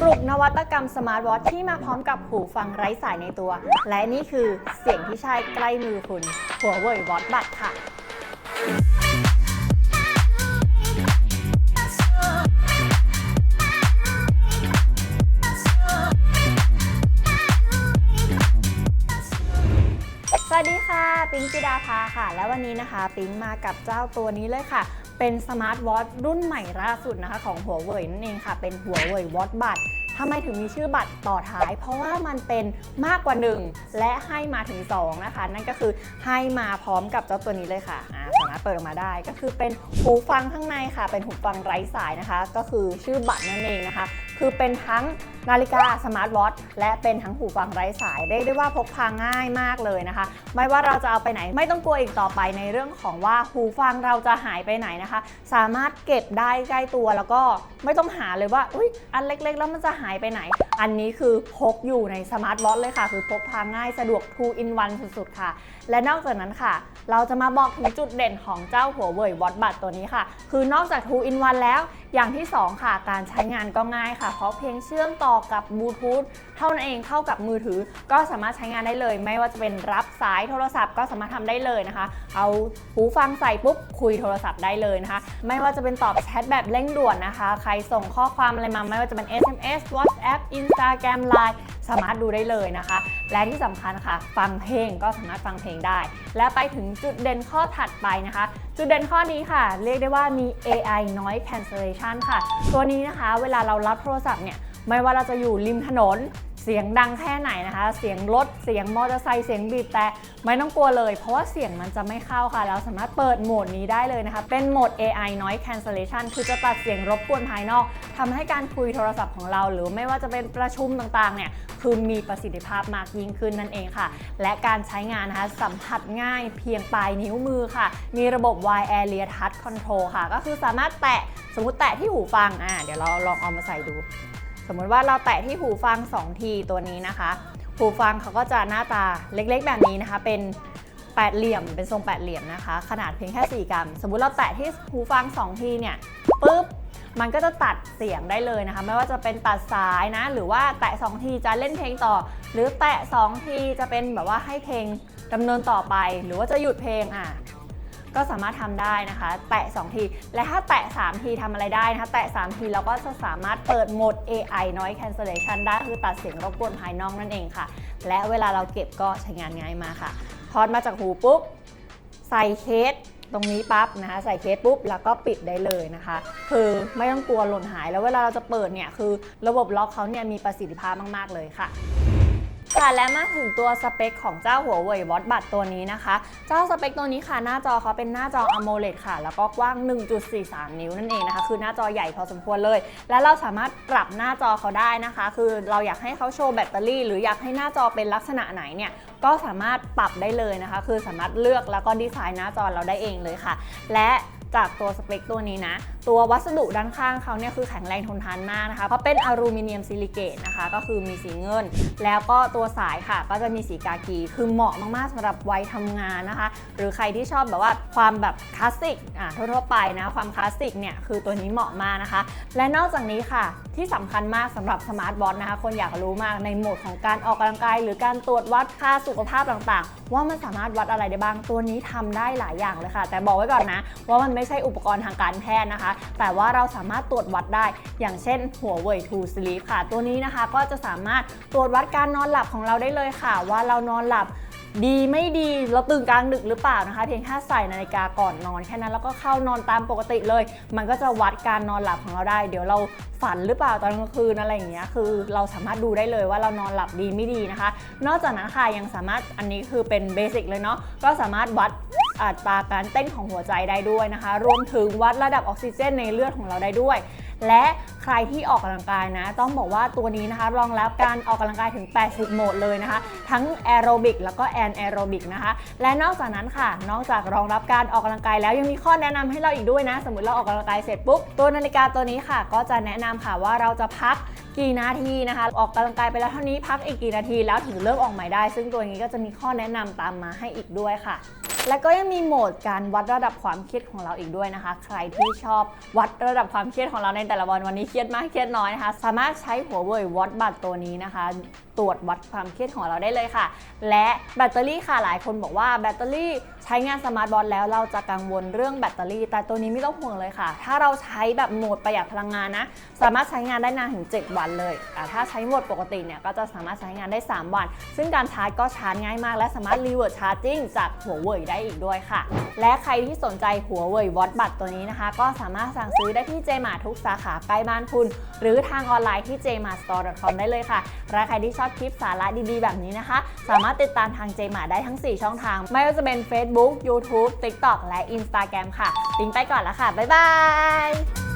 ปลุกนวัตกรรมสมาร์ทวอทที่มาพร้อมกับหูฟังไร้สายในตัว และนี่คือเสียงที่ใช่ใกล้มือคุณ หัวเว่ยวอทบัตค่ะ สวัสดีค่ะ ปิ๊งจิดาภาค่ะ และวันนี้นะคะ ปิ๊งมากับเจ้าตัวนี้เลยค่ะ เป็นสมาร์ทวอทรุ่นใหม่ล่าสุดนะคะของหัวเว่ยนั่นเองค่ะ เป็นหัวเว่ยวอทบัตทำไมถึงมีชื่อบัตรต่อท้าย เพราะว่ามันเป็นมากกว่า 1 และให้มาถึง 2 นะคะ นั่นก็คือให้มาพร้อมกับเจ้าตัวนี้เลยค่ะสามารถเปิดออกมาได้ก็คือเป็นหูฟังข้างในค่ะ เป็นหูฟังไร้สายนะคะ ก็คือชื่อบัตรนั่นเองนะคะ คือเป็นทั้งนาฬิกาสมาร์ทวอทและเป็นทั้งหูฟังไร้สายเรียกได้ว่าพกพาง่ายมากเลยนะคะ ไม่ว่าเราจะเอาไปไหนไม่ต้องกลัวอีกต่อไปในเรื่องของว่าหูฟังเราจะหายไปไหนนะคะ สามารถเก็บได้ใกล้ตัวแล้วก็ไม่ต้องหาเลยว่าอุ้ยอันเล็กๆ แล้วมันจะหายไปไหน อันนี้คือพกอยู่ในสมาร์ทวอทเลยค่ะ คือพกพาง่ายสะดวก 2 in 1สุดๆ ค่ะ และนอกจากนั้นค่ะ เราจะมาบอกถึงจุดเด่นของเจ้าหัวเว่ยวอทบัตตัวนี้ค่ะ คือนอกจาก 2 in 1แล้ว อย่างที่ 2 ค่ะ การใช้งานก็ง่ายค่ะ เพราะเพียงเชื่อมต่อกับบลูทูธเท่านั้นเองเข้ากับมือถือ ก็สามารถใช้งานได้เลย ไม่ว่าจะเป็นรับสายโทรศัพท์ก็สามารถทำได้เลยนะคะ เอาหูฟังใส่ปุ๊บคุยโทรศัพท์ได้เลยนะคะ ไม่ว่าจะเป็นตอบแชทแบบเร่งด่วนนะคะ ใครส่งข้อความอะไรมาไม่ว่าจะเป็น SMS WhatsApp Instagram Line สามารถดูได้เลยนะคะ และที่สำคัญค่ะ ฟังเพลงก็สามารถฟังเพลงได้ และไปถึงจุดเด่นข้อถัดไปนะคะ จุดเด่นข้อนี้ค่ะ เรียกได้ว่ามี AI noise cancellation ค่ะ ตัวนี้นะคะ เวลาเรารับโทรศัพท์เนี่ย ไม่ว่าเราจะอยู่ริมถนนเสียงดังแค่ไหนนะคะ เสียงรถ เสียงมอเตอร์ไซค์ เสียงบีบแต่ไม่ต้องกลัวเลย เพราะว่าเสียงมันจะไม่เข้าค่ะ เราสามารถเปิดโหมดนี้ได้เลยนะคะ เป็นโหมด AI noise cancellation คือจะตัดเสียงรบกวนภายนอกทำให้การคุยโทรศัพท์ของเรา หรือไม่ว่าจะเป็นประชุมต่างๆ เนี่ยคือมีประสิทธิภาพมากยิ่งขึ้นนั่นเองค่ะ และการใช้งานนะคะสัมผัสง่ายเพียงปลายนิ้วมือค่ะ มีระบบ Wide Area Touch Control ค่ะ ก็คือสามารถแตะสมมติแตะที่หูฟังอ่าเดี๋ยวเราลองเอามาใส่ดู มมติว่าเราแตะที่หูฟัง 2 ทีตัวนี้นะคะ หูฟังเขาก็จะหน้าตาเล็กๆ แบบนี้นะคะ เป็นแปดเหลี่ยมเป็นทรงแปดเหลี่ยมนะคะ ขนาดเพียงแค่ 4 กรัม สมมุติเราแตะที่หูฟัง 2 ทีเนี่ยปุ๊บมันก็จะตัดเสียงได้เลยนะคะ ไม่ว่าจะเป็นตัดสายนะ หรือว่าแตะ 2 ทีจะเล่นเพลงต่อ หรือแตะ 2 ทีจะเป็นแบบว่าให้เพลงดำเนินต่อไป หรือว่าจะหยุดเพลงอะ ก็สามารถทำได้นะคะ แตะ 2 ที และถ้าแตะ 3 ทีทำอะไรได้นะคะ แตะ 3 ทีเราก็จะสามารถเปิดโหมด AI noise cancellation ได้คือตัดเสียงรบกวนภายนอกนั่นเองค่ะ และเวลาเราเก็บก็ใช้งานง่ายมากค่ะถอดมาจากหูปุ๊บ ใส่เคสตรงนี้ปั๊บนะคะใส่เคสปุ๊บแล้วก็ปิดได้เลยนะคะ คือไม่ต้องกลัวหล่นหายแล้วเวลาเราจะเปิดเนี่ยคือระบบล็อกเขาเนี่ยมีประสิทธิภาพมาก ๆ เลยค่ะ ค่ะและมาถึงตัวสเปคของเจ้าหัวเว่ยวอตบัตตัวนี้นะคะ เจ้าสเปคตัวนี้ค่ะ หน้าจอเขาเป็นหน้าจอ AMOLED ค่ะ แล้วก็กว้าง 1.43 นิ้วนั่นเองนะคะ คือหน้าจอใหญ่พอสมควรเลย และเราสามารถปรับหน้าจอเขาได้นะคะ คือเราอยากให้เขาโชว์แบตเตอรี่ หรืออยากให้หน้าจอเป็นลักษณะไหนเนี่ยก็สามารถปรับได้เลยนะคะ คือสามารถเลือกแล้วก็ดีไซน์หน้าจอเราได้เองเลยค่ะ และ จากตัวสเปคตัวนี้นะ ตัววัสดุด้านข้างเขาเนี่ยคือแข็งแรงทนทานมากนะคะ เพราะเป็นอลูมิเนียมซิลิเกตนะคะ ก็คือมีสีเงิน แล้วก็ตัวสายค่ะ ก็จะมีสีกากี คือเหมาะมากๆสำหรับวัยทำงานนะคะ หรือใครที่ชอบแบบว่าความแบบคลาสสิกอะทั่วๆไปนะ ความคลาสสิกเนี่ยคือตัวนี้เหมาะมากนะคะ และนอกจากนี้ค่ะ ที่สำคัญมากสำหรับสมาร์ทวอทนะคะ คนอยากรู้มากในโหมดของการออกกำลังกาย หรือการตรวจวัดค่าสุขภาพต่างๆ ว่ามันสามารถวัดอะไรได้บ้างตัวนี้ทำได้หลายอย่างเลยค่ะ แต่บอกไว้ก่อนนะ ว่ามันไม่ใช่อุปกรณ์ทางการแพทย์นะคะ แต่ว่าเราสามารถตรวจวัดได้ อย่างเช่นหัวเว่ย True Sleep ค่ะ ตัวนี้นะคะก็จะสามารถตรวจวัดการนอนหลับของเราได้เลยค่ะ ว่าเรานอนหลับ ดีไม่ดีเราตื่นกลางดึกหรือเปล่านะคะ เพียงแค่ใส่นาฬิกาก่อนนอนแค่นั้นแล้วก็เข้านอนตามปกติเลย มันก็จะวัดการนอนหลับของเราได้ เดี๋ยวเราฝันหรือเปล่าตอนกลางคืนอะไรอย่างเงี้ยคือเราสามารถดูได้เลยว่าเรานอนหลับดีไม่ดีนะคะ นอกจากนั้นค่ะยังสามารถอันนี้คือเป็นเบสิกเลยเนาะก็สามารถวัดอัตราการเต้นของหัวใจได้ด้วยนะคะ รวมถึงวัดระดับออกซิเจนในเลือดของเราได้ด้วย และใครที่ออกกำลังกายนะ ต้องบอกว่าตัวนี้นะคะรองรับการออกกำลังกายถึง 80 โหมดเลยนะคะ ทั้งแอโรบิกแล้วก็แอนแอโรบิกนะคะ และนอกจากนั้นค่ะ นอกจากรองรับการออกกำลังกายแล้วยังมีข้อแนะนำให้เราอีกด้วยนะ สมมติเราออกกำลังกายเสร็จปุ๊บ ตัวนาฬิกาตัวนี้ค่ะ ก็จะแนะนำค่ะว่าเราจะพักกี่นาทีนะคะ ออกกำลังกายไปแล้วเท่านี้พักอีกกี่นาทีแล้วถึงเริ่มออกใหม่ได้ ซึ่งตัวนี้ก็จะมีข้อแนะนำตามมาให้อีกด้วยค่ะ แล้วก็ยังมีโหมดการวัดระดับความเครียดของเราอีกด้วยนะคะ ใครที่ชอบวัดระดับความเครียดของเราในแต่ละวันวันนี้เครียดมากเครียดน้อยนะคะ สามารถใช้หัวเว่ยวัดบัตรตัวนี้นะคะ ตรวจวัดความเครียดของเราได้เลยค่ะ และแบตเตอรี่ค่ะหลายคนบอกว่าแบตเตอรี่ใช้งานสมาร์ทวอทแล้วเราจะกังวลเรื่องแบตเตอรี่ แต่ตัวนี้ไม่ต้องห่วงเลยค่ะ ถ้าเราใช้แบบโหมดประหยัดพลังงานนะ สามารถใช้งานได้นานถึง 7 วันเลยแต่ถ้าใช้โหมดปกติเนี่ยก็จะสามารถใช้งานได้ 3 วัน ซึ่งการชาร์จก็ชาร์จง่ายมาก และสามารถรีเวิร์ดชาร์จิ่งจากหัวเว่ยได้อีกด้วยค่ะ และใครที่สนใจหัวเว่ยวอตบัตตัวนี้นะคะ ก็สามารถสั่งซื้อได้ที่เจมาทุกสาขาใกล้บ้านคุณ หรือทางออนไลน์ที่ jmarstore.com ได้เลยค่ะและใครที่ชอบคลิปสาระดีๆ แบบนี้นะคะ สามารถติดตามทางเจมาได้ทั้ง 4 ช่องทาง ไม่ว่าจะเป็น Facebook YouTube TikTok และ Instagram ค่ะลิงก์ไปก่อนแล้วค่ะ บ๊ายบาย